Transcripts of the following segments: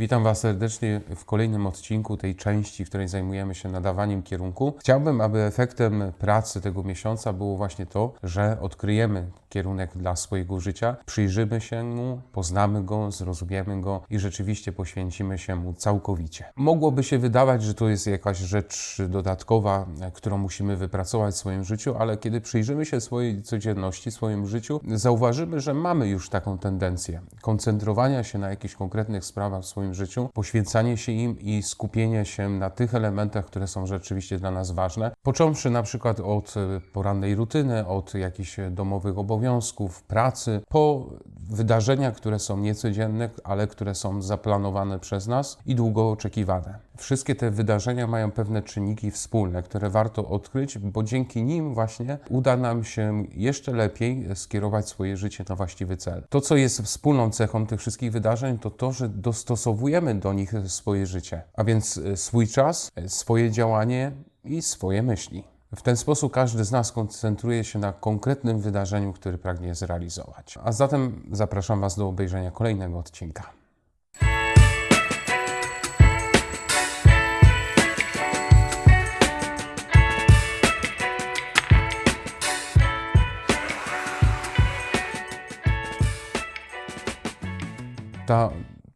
Witam Was serdecznie w kolejnym odcinku tej części, w której zajmujemy się nadawaniem kierunku. Chciałbym, aby efektem pracy tego miesiąca było właśnie to, że odkryjemy kierunek dla swojego życia, przyjrzymy się mu, poznamy go, zrozumiemy go i rzeczywiście poświęcimy się mu całkowicie. Mogłoby się wydawać, że to jest jakaś rzecz dodatkowa, którą musimy wypracować w swoim życiu, ale kiedy przyjrzymy się swojej codzienności, swojemu życiu, zauważymy, że mamy już taką tendencję koncentrowania się na jakichś konkretnych sprawach w swoim życiu, poświęcanie się im i skupienie się na tych elementach, które są rzeczywiście dla nas ważne. Począwszy na przykład od e, porannej rutyny, od jakichś domowych obowiązków, pracy, po wydarzenia, które są niecodzienne, ale które są zaplanowane przez nas i długo oczekiwane. Wszystkie te wydarzenia mają pewne czynniki wspólne, które warto odkryć, bo dzięki nim właśnie uda nam się jeszcze lepiej skierować swoje życie na właściwy cel. To, co jest wspólną cechą tych wszystkich wydarzeń, to to, że dostosowujemy do nich swoje życie, a więc e, swój czas, e, swoje działanie i swoje myśli. W ten sposób każdy z nas koncentruje się na konkretnym wydarzeniu, który pragnie zrealizować. A zatem zapraszam Was do obejrzenia kolejnego odcinka. Ta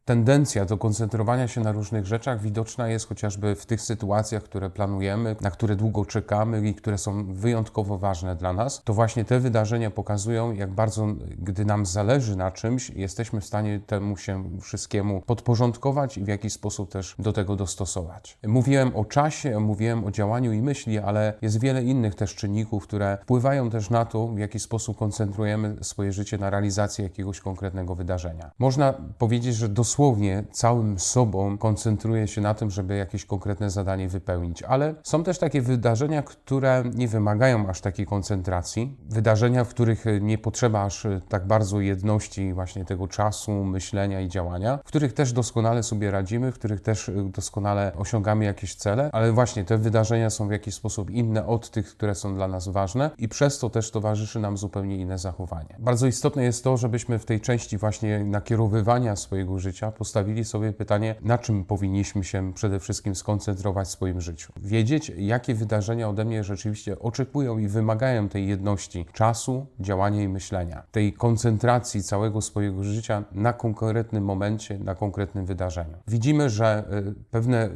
tendencja do koncentrowania się na różnych rzeczach widoczna jest chociażby w tych sytuacjach, które planujemy, na które długo czekamy i które są wyjątkowo ważne dla nas. To właśnie te wydarzenia pokazują, jak bardzo, gdy nam zależy na czymś, jesteśmy w stanie temu się wszystkiemu podporządkować i w jakiś sposób też do tego dostosować. Mówiłem o czasie, mówiłem o działaniu i myśli, ale jest wiele innych też czynników, które wpływają też na to, w jaki sposób koncentrujemy swoje życie na realizacji jakiegoś konkretnego wydarzenia. Można powiedzieć, że dosłownie dosłownie całym sobą koncentruje się na tym, żeby jakieś konkretne zadanie wypełnić. Ale są też takie wydarzenia, które nie wymagają aż takiej koncentracji. Wydarzenia, w których nie potrzeba aż tak bardzo jedności właśnie tego czasu, myślenia i działania, w których też doskonale sobie radzimy, w których też doskonale osiągamy jakieś cele, ale właśnie te wydarzenia są w jakiś sposób inne od tych, które są dla nas ważne i przez to też towarzyszy nam zupełnie inne zachowanie. Bardzo istotne jest to, żebyśmy w tej części właśnie nakierowywania swojego życia postawili sobie pytanie, na czym powinniśmy się przede wszystkim skoncentrować w swoim życiu. Wiedzieć, jakie wydarzenia ode mnie rzeczywiście oczekują i wymagają tej jedności czasu, działania i myślenia, tej koncentracji całego swojego życia na konkretnym momencie, na konkretnym wydarzeniu. Widzimy, że y, pewne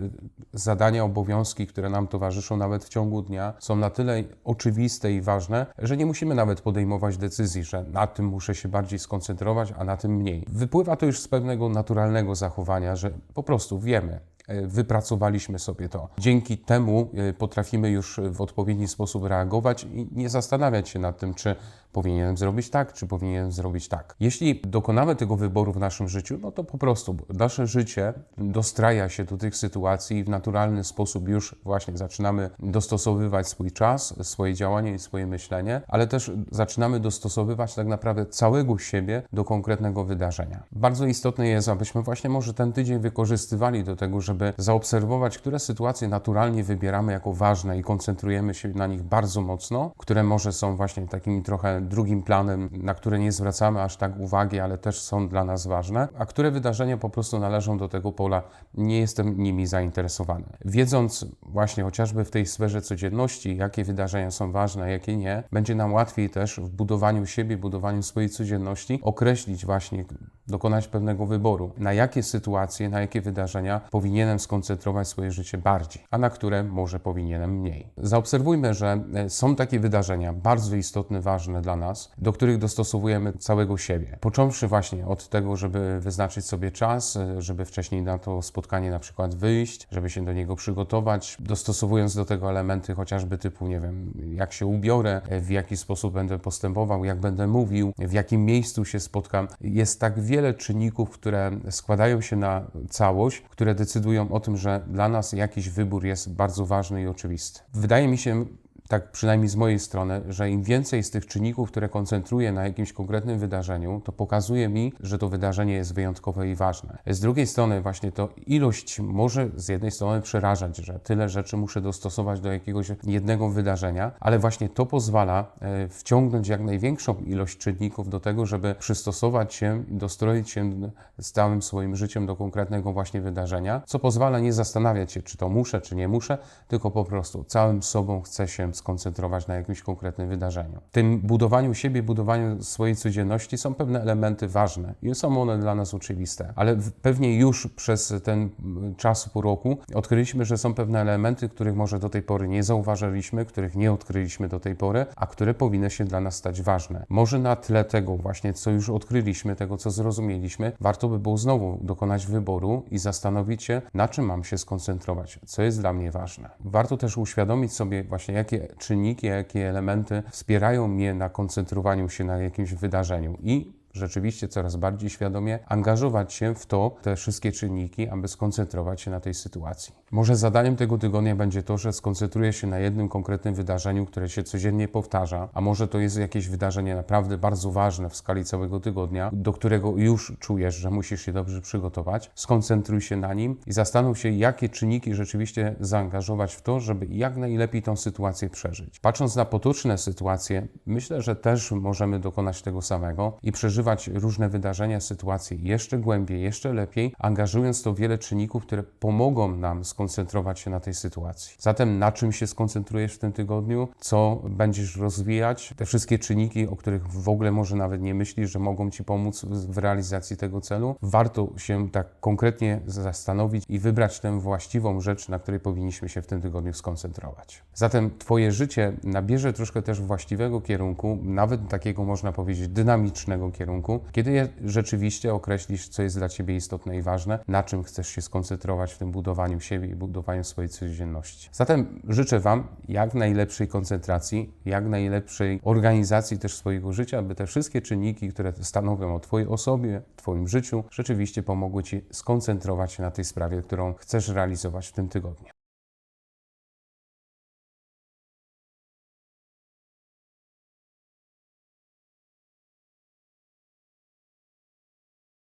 zadania, obowiązki, które nam towarzyszą nawet w ciągu dnia, są na tyle oczywiste i ważne, że nie musimy nawet podejmować decyzji, że na tym muszę się bardziej skoncentrować, a na tym mniej. Wypływa to już z pewnego naturalnego zachowania, że po prostu wiemy, wypracowaliśmy sobie to. Dzięki temu e, potrafimy już w odpowiedni sposób reagować i nie zastanawiać się nad tym, czy powinienem zrobić tak, czy powinienem zrobić tak. Jeśli dokonamy tego wyboru w naszym życiu, no to po prostu nasze życie dostraja się do tych sytuacji i w naturalny sposób już właśnie zaczynamy dostosowywać swój czas, swoje działanie i swoje myślenie, ale też zaczynamy dostosowywać tak naprawdę całego siebie do konkretnego wydarzenia. Bardzo istotne jest, abyśmy właśnie może ten tydzień wykorzystywali do tego, żeby zaobserwować, które sytuacje naturalnie wybieramy jako ważne i koncentrujemy się na nich bardzo mocno, które może są właśnie takimi trochę drugim planem, na które nie zwracamy aż tak uwagi, ale też są dla nas ważne, a które wydarzenia po prostu należą do tego pola, nie jestem nimi zainteresowany. Wiedząc właśnie chociażby w tej sferze codzienności, jakie wydarzenia są ważne, jakie nie, będzie nam łatwiej też w budowaniu siebie, budowaniu swojej codzienności określić właśnie, dokonać pewnego wyboru, na jakie sytuacje, na jakie wydarzenia powinienem skoncentrować swoje życie bardziej, a na które może powinienem mniej. Zaobserwujmy, że e, są takie wydarzenia bardzo istotne, ważne dla nas, do których dostosowujemy całego siebie. Począwszy właśnie od tego, żeby wyznaczyć sobie czas, e, żeby wcześniej na to spotkanie na przykład wyjść, żeby się do niego przygotować, dostosowując do tego elementy chociażby typu, nie wiem, jak się ubiorę, e, w jaki sposób będę postępował, jak będę mówił, w jakim miejscu się spotkam. Jest tak wiele czynników, które składają się na całość, które decydują o tym, że dla nas jakiś wybór jest bardzo ważny i oczywisty. Wydaje mi się, tak przynajmniej z mojej strony, że im więcej z tych czynników, które koncentruję na jakimś konkretnym wydarzeniu, to pokazuje mi, że to wydarzenie jest wyjątkowe i ważne. Z drugiej strony, właśnie to ilość może z jednej strony przerażać, że tyle rzeczy muszę dostosować do jakiegoś jednego wydarzenia, ale właśnie to pozwala e, wciągnąć jak największą ilość czynników do tego, żeby przystosować się dostroić się z całym swoim życiem do konkretnego właśnie wydarzenia, co pozwala nie zastanawiać się, czy to muszę, czy nie muszę, tylko po prostu całym sobą chcę się skoncentrować na jakimś konkretnym wydarzeniu. W tym budowaniu siebie, budowaniu swojej codzienności są pewne elementy ważne i są one dla nas oczywiste, ale pewnie już przez ten mm, czas po roku odkryliśmy, że są pewne elementy, których może do tej pory nie zauważyliśmy, których nie odkryliśmy do tej pory, a które powinny się dla nas stać ważne. Może na tle tego właśnie, co już odkryliśmy, tego, co zrozumieliśmy, warto by było znowu dokonać wyboru i zastanowić się, na czym mam się skoncentrować, co jest dla mnie ważne. Warto też uświadomić sobie właśnie, jakie czynniki, jakie elementy wspierają mnie na koncentrowaniu się na jakimś wydarzeniu i rzeczywiście coraz bardziej świadomie angażować się w to, te wszystkie czynniki, aby skoncentrować się na tej sytuacji. Może zadaniem tego tygodnia będzie to, że skoncentruję się na jednym konkretnym wydarzeniu, które się codziennie powtarza, a może to jest jakieś wydarzenie naprawdę bardzo ważne w skali całego tygodnia, do którego już czujesz, że musisz się dobrze przygotować. Skoncentruj się na nim i zastanów się, jakie czynniki rzeczywiście zaangażować w to, żeby jak najlepiej tą sytuację przeżyć. Patrząc na potoczne sytuacje, myślę, że też możemy dokonać tego samego i przeżywać różne wydarzenia, sytuacje jeszcze głębiej, jeszcze lepiej, angażując to wiele czynników, które pomogą nam skoncentrować się na tej sytuacji. Zatem na czym się skoncentrujesz w tym tygodniu, co będziesz rozwijać, te wszystkie czynniki, o których w ogóle może nawet nie myślisz, że mogą Ci pomóc w realizacji tego celu. Warto się tak konkretnie zastanowić i wybrać tę właściwą rzecz, na której powinniśmy się w tym tygodniu skoncentrować. Zatem Twoje życie nabierze troszkę też właściwego kierunku, nawet takiego można powiedzieć dynamicznego kierunku, kiedy rzeczywiście określisz, co jest dla Ciebie istotne i ważne, na czym chcesz się skoncentrować w tym budowaniu siebie i budowaniu swojej codzienności. Zatem życzę Wam jak najlepszej koncentracji, jak najlepszej organizacji też swojego życia, aby te wszystkie czynniki, które stanowią o Twojej osobie, Twoim życiu, rzeczywiście pomogły Ci skoncentrować się na tej sprawie, którą chcesz realizować w tym tygodniu.